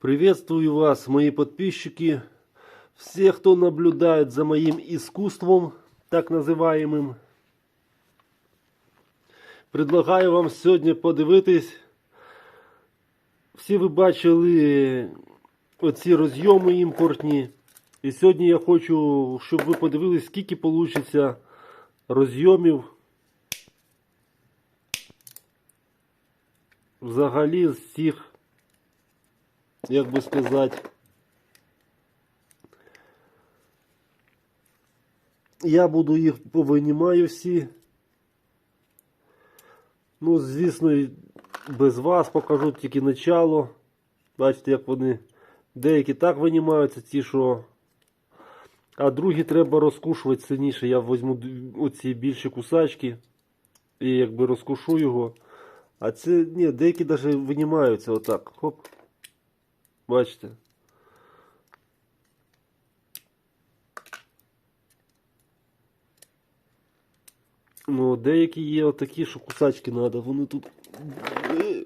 Приветствую вас, мои подписчики, все, кто наблюдает за моим искусством, так называемым. Предлагаю вам сьогодні подивитись. Всі ви бачили оці розйоми імпортні. І сьогодні я хочу, щоб ви подивились, скільки вийде розйомів взагалі з цих, як би сказати, я буду їх повинімаю всі. Ну, звісно, без вас покажу тільки начало. Бачите, як вони деякі так винімаються, ті, що. А другі треба розкушувати сильніше. Я візьму оці більші кусачки і якби розкушу його. А це, ні, деякі навіть винімаються отак. Хоп. Бачите. Ну, деякі є отакі, що кусачки треба. Вони тут е,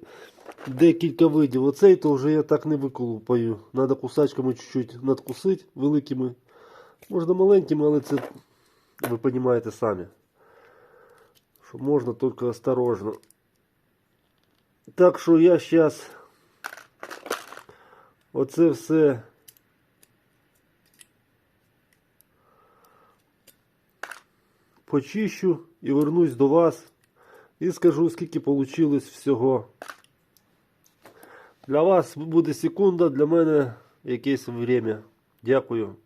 декілька видів. Оцей то вже я так не виколупаю. Треба кусачками чуть-чуть надкусити великими. Можна маленькими, але це ви розумієте самі. Що можна тільки осторожно. Так що я зараз оце все почищу і вернусь до вас і скажу, скільки вийшло всього. Для вас буде секунда, для мене якесь время. Дякую.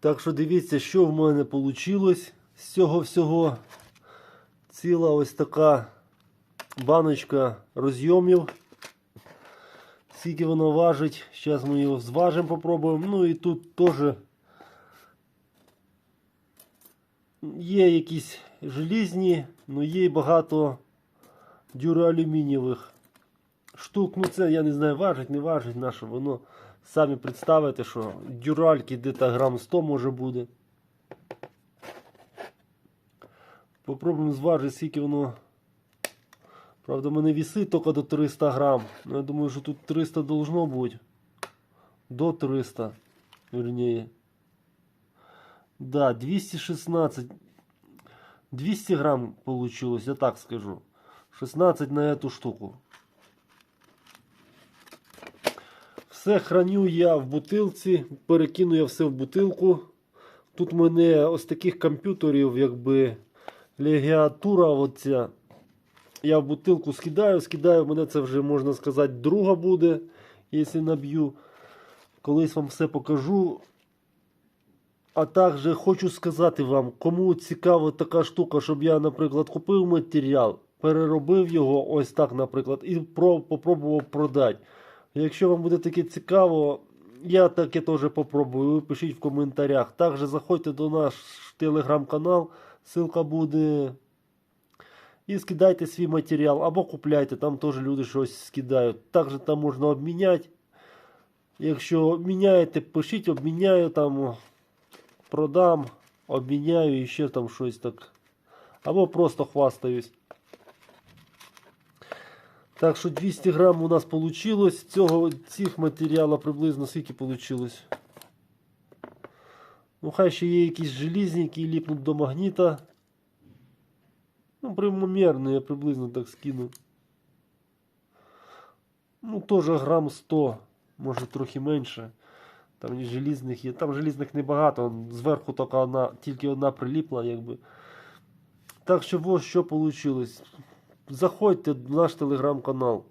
Так що дивіться, що в мене вийшло з цього всього. Ціла ось така баночка розйомів. Скільки воно важить. Зараз ми його зважимо, попробуємо. Ну і тут теж є якісь желізні, але є багато дюроалюмінієвих штук. Ну це я не знаю, важить, не важить наше воно. Самі представите, що дюральки десь грам 100 може буде. Попробуємо зважити, скільки воно. Правда, в мене вісить тільки до 300 грам. Ну, я думаю, що тут 300 должно бути. До 300. Вернее. Да, 216. 200 грамм получилось, я так скажу. 16 на эту штуку. Все храню я в бутилці, перекину я все в бутилку. Тут в мене ось таких комп'ютерів, якби легіатура оця. Я в бутилку скидаю, скидаю, мене це вже можна сказати друга буде, якщо наб'ю. Колись вам все покажу. А також хочу сказати вам, кому цікава така штука, щоб я, наприклад, купив матеріал, переробив його ось так, наприклад, і про, попробував продати. Якщо вам буде таке цікаво, я таке теж попробую. Ви пишіть в коментарях. Також заходьте до наш телеграм-канал, ссылка буде. І скидайте свій матеріал або купляйте, там теж люди щось скидають. Також там можна обміняти. Якщо обміняєте, пишіть, обміняю там, продам, обміняю і ще там щось так. Або просто хвастаюсь. Так що 200 грам у нас вийшло. Цього, цих матеріалів приблизно скільки вийшло. Ну, хай ще є якісь желізні, які ліпнуть до магніта. Ну, примірно, я приблизно так скину. Ну, теж грам 100, може трохи менше. Там і желізних є. Там желізних небагато, зверху тільки одна, тільки одна приліпла, якби. Так що ось що вийшло. Заходьте в наш телеграм-канал.